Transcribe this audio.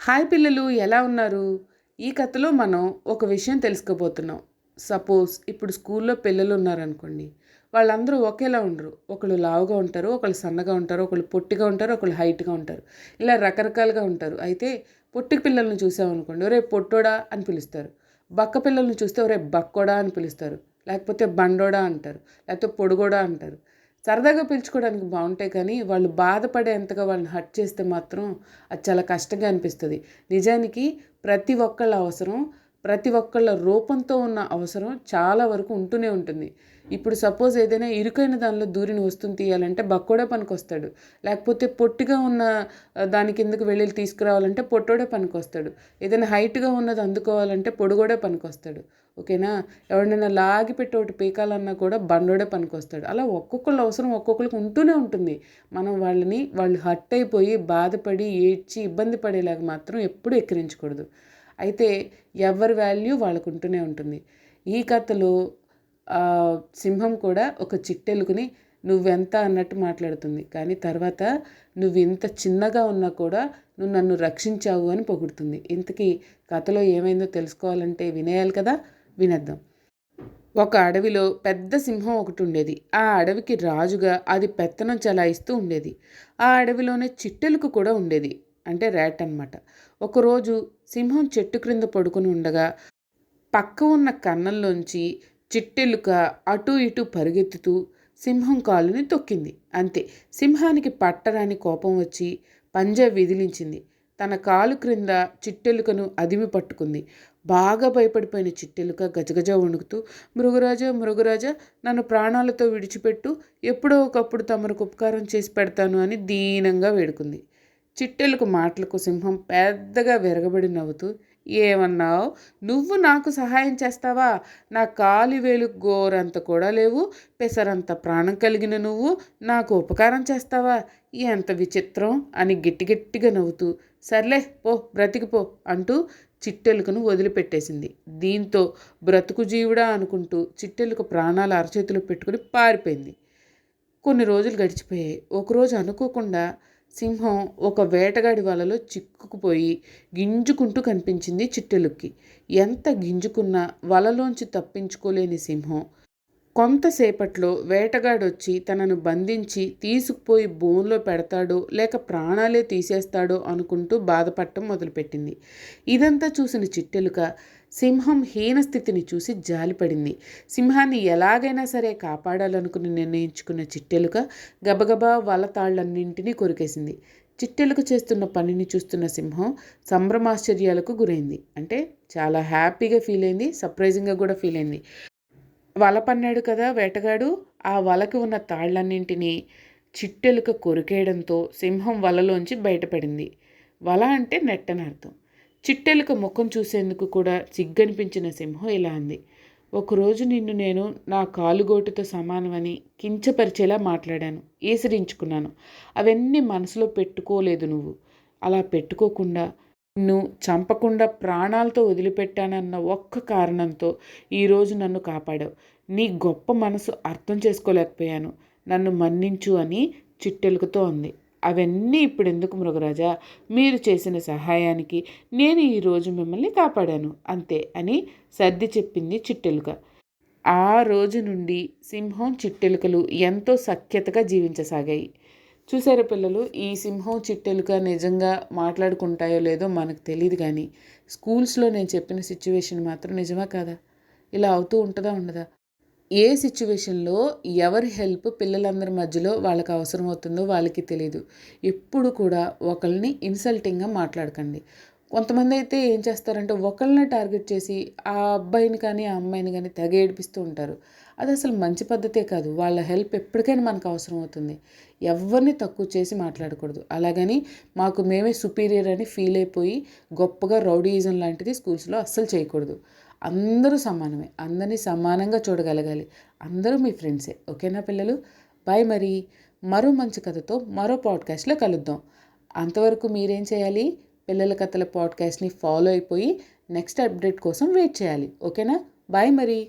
Hi పిల్లలు ఎలా ఉన్నారు? ఈ కథలో మనం ఒక విషయం తెలుసుకోబోతున్నాం. సపోజ్ ఇప్పుడు స్కూల్లో పిల్లలు ఉన్నారనుకోండి వాళ్ళందరూ ఒకేలా ఉండరు. ఒకళ్ళు లావుగా ఉంటారు ఒకళ్ళు సన్నగా ఉంటారు ఒకళ్ళు పొట్టిగా ఉంటారు ఒకళ్ళు హైట్గా ఉంటారు. ఇలా రకరకాలుగా ఉంటారు. అయితే పొట్టి పిల్లల్ని చూసామనుకోండి ఒరే పొట్టోడా అని పిలుస్తారు. బక్క పిల్లల్ని చూస్తే ఒరే బక్కోడా అని పిలుస్తారు. లేకపోతే బండోడా అంటారు. లేకపోతే పొడుగోడా అంటారు. సరదాగా పిలుచుకోవడానికి బాగుంటాయి కానీ వాళ్ళు బాధపడేంతగా వాళ్ళని హట్ చేస్తే మాత్రం అది చాలా కష్టంగా అనిపిస్తుంది. నిజానికి ప్రతి ఒక్కళ్ళ అవసరం ప్రతి ఒక్కళ్ళ రూపంతో ఉన్న అవసరం చాలా వరకు ఉంటూనే ఉంటుంది. ఇప్పుడు సపోజ్ ఏదైనా ఇరుకైన దానిలో దూరిని వస్తువుని తీయాలంటే బక్కోడే పనికొస్తాడు. లేకపోతే పొట్టిగా ఉన్న దాని కిందకు వెళ్ళి తీసుకురావాలంటే పొట్టోడే పనికొస్తాడు. ఏదైనా హైట్గా ఉన్నది అందుకోవాలంటే పొడుగోడే పనికొస్తాడు. ఓకేనా? ఎవరినైనా లాగి పెట్టి ఒకటి పీకాలన్నా కూడా బండోడే పనికొస్తాడు. అలా ఒక్కొక్కళ్ళ అవసరం ఒక్కొక్కరికి ఉంటూనే ఉంటుంది. మనం వాళ్ళని వాళ్ళు హట్ అయిపోయి బాధపడి ఏడ్చి ఇబ్బంది పడేలాగా మాత్రం ఎప్పుడూ ఎక్కిరించకూడదు. అయితే ఎవరి వాల్యూ వాళ్ళకు ఉంటూనే ఉంటుంది. ఈ కథలో సింహం కూడా ఒక చిట్టెలుకుని నువ్వెంత అన్నట్టు మాట్లాడుతుంది. కానీ తర్వాత నువ్వు ఇంత చిన్నగా ఉన్నా కూడా నువ్వు నన్ను రక్షించావు అని పొగుడుతుంది. ఇంతకీ కథలో ఏమైందో తెలుసుకోవాలంటే వినేయాలి కదా? వినేద్దాం. ఒక అడవిలో పెద్ద సింహం ఒకటి ఉండేది. ఆ అడవికి రాజుగా అది పెత్తనం చలాయిస్తూ ఉండేది. ఆ అడవిలోనే చిట్టెలకు కూడా ఉండేది. అంటే ర్యాట్ అనమాట ఒకరోజు సింహం చెట్టు క్రింద పడుకుని ఉండగా పక్క ఉన్న కన్నంలోంచి చిట్టెలుక అటు ఇటు పరిగెత్తుతూ సింహం కాలుని తొక్కింది. అంతే. సింహానికి పట్టరాని కోపం వచ్చి పంజా విదిలించింది. తన కాలు క్రింద చిట్టెలుకను అదిమి పట్టుకుంది. బాగా భయపడిపోయిన చిట్టెలుక గజగజ వణుకుతూ మృగరాజా మృగరాజా నన్ను ప్రాణాలతో విడిచిపెట్టు ఎప్పుడో ఒకప్పుడు తమకు ఉపకారం చేసి పెడతాను అని దీనంగా వేడుకుంది. చిట్టెలకు మాటలకు సింహం పెద్దగా విరగబడి నవ్వుతూ ఏమన్నావు? నువ్వు నాకు సహాయం చేస్తావా? నా కాలి వేలు గోరంత కూడా లేవు పెసరంత ప్రాణం కలిగిన నువ్వు నాకు ఉపకారం చేస్తావా? ఎంత విచిత్రం అని గట్టి గట్టిగా నవ్వుతూ సర్లే పో బ్రతికిపో అంటూ చిట్టెలుకను వదిలిపెట్టేసింది. దీంతో బ్రతుకు జీవుడా అనుకుంటూ చిట్టెలుక ప్రాణాలు అరచేతిలో పెట్టుకుని పారిపోయింది. కొన్ని రోజులు గడిచిపోయాయి. ఒకరోజు అనుకోకుండా సింహం ఒక వేటగాడి వలలో చిక్కుకుపోయి గింజుకుంటూ కనిపించింది చిట్టెలుక్కి. ఎంత గింజుకున్నా వలలోంచి తప్పించుకోలేని సింహం కొంతసేపట్లో వేటగాడొచ్చి తనను బంధించి తీసుకుపోయి బోన్లో పెడతాడో లేక ప్రాణాలే తీసేస్తాడో అనుకుంటూ బాధపడటం మొదలుపెట్టింది. ఇదంతా చూసిన చిట్టెలుక సింహం హీనస్థితిని చూసి జాలిపడింది. సింహాన్ని ఎలాగైనా సరే కాపాడాలనుకుని నిర్ణయించుకున్న చిట్టెలుక గబగబా వలతాళ్ళన్నింటినీ కొరికేసింది. చిట్టెలకు చేస్తున్న పనిని చూస్తున్న సింహం సంభ్రమాశ్చర్యాలకు గురైంది. అంటే చాలా హ్యాపీగా ఫీల్ అయింది సర్ప్రైజింగ్గా కూడా ఫీల్ అయింది వల పన్నాడు కదా వేటగాడు. ఆ వలకి ఉన్న తాళ్ళన్నింటినీ చిట్టెలుక కొరికేయడంతో సింహం వలలోంచి బయటపడింది. వల అంటే నెట్టని అర్థం. చిట్టెలుక ముఖం చూసేందుకు కూడా సిగ్గనిపించిన సింహం ఇలా అంది. ఒకరోజు నిన్ను నేను నా కాలుగోటుతో సమానమని కించపరిచేలా మాట్లాడాను. ఈసరించుకున్నాను అవన్నీ మనసులో పెట్టుకోలేదు నువ్వు. అలా పెట్టుకోకుండా ను చంపకుండా ప్రాణాలతో వదిలిపెట్టానన్న ఒక్క కారణంతో ఈరోజు నన్ను కాపాడావు. నీ గొప్ప మనసు అర్థం చేసుకోలేకపోయాను. నన్ను మన్నించు అని చిట్టెలుకతో ఉంది అవన్నీ ఇప్పుడు ఎందుకు మృగరాజా? మీరు చేసిన సహాయానికి నేను ఈరోజు మిమ్మల్ని కాపాడాను. అంతే అని సర్ది చెప్పింది చిట్టెలుక. ఆ రోజు నుండి సింహం చిట్టెలుకలు ఎంతో సఖ్యతగా జీవించసాగాయి. చూసారా పిల్లలు ఈ సింహం చిట్టెలుక నిజంగా మాట్లాడుకుంటాయో లేదో మనకు తెలియదు కానీ స్కూల్స్లో నేను చెప్పిన సిచ్యువేషన్ మాత్రం నిజమా కాదా? ఇలా అవుతూ ఉంటుందా ఉండదా? ఏ సిచ్యువేషన్లో ఎవరి హెల్ప్ పిల్లలందరి మధ్యలో వాళ్ళకి అవసరం అవుతుందో వాళ్ళకి తెలియదు ఎప్పుడు కూడా ఒకరిని ఇన్సల్టింగ్గా మాట్లాడకండి. కొంతమంది అయితే ఏం చేస్తారంటే ఒకళ్ళనే టార్గెట్ చేసి ఆ అబ్బాయిని కానీ ఆ అమ్మాయిని కానీ తెగ ఏడిపిస్తూ ఉంటారు. అది అసలు మంచి పద్ధతే కాదు. వాళ్ళ హెల్ప్ ఎప్పటికైనా మనకు అవసరం అవుతుంది. ఎవరిని తక్కువ చేసి మాట్లాడకూడదు. అలాగని మాకు మేమే సుపీరియర్ అని ఫీల్ అయిపోయి గొప్పగా రౌడీయిజం లాంటిది స్కూల్స్లో అస్సలు చేయకూడదు. అందరూ సమానమే. అందరినీ సమానంగా చూడగలగాలి. అందరూ మీ ఫ్రెండ్సే. ఓకేనా పిల్లలు? బాయ్ మరి. మరో మంచి కథతో మరో పాడ్కాస్ట్లో కలుద్దాం. అంతవరకు మీరేం చేయాలి? పిల్లల కథల పాడ్కాస్ట్ని ఫాలో అయిపోయి నెక్స్ట్ అప్డేట్ కోసం వెయిట్ చేయాలి. ఓకేనా బాయ్ మరి.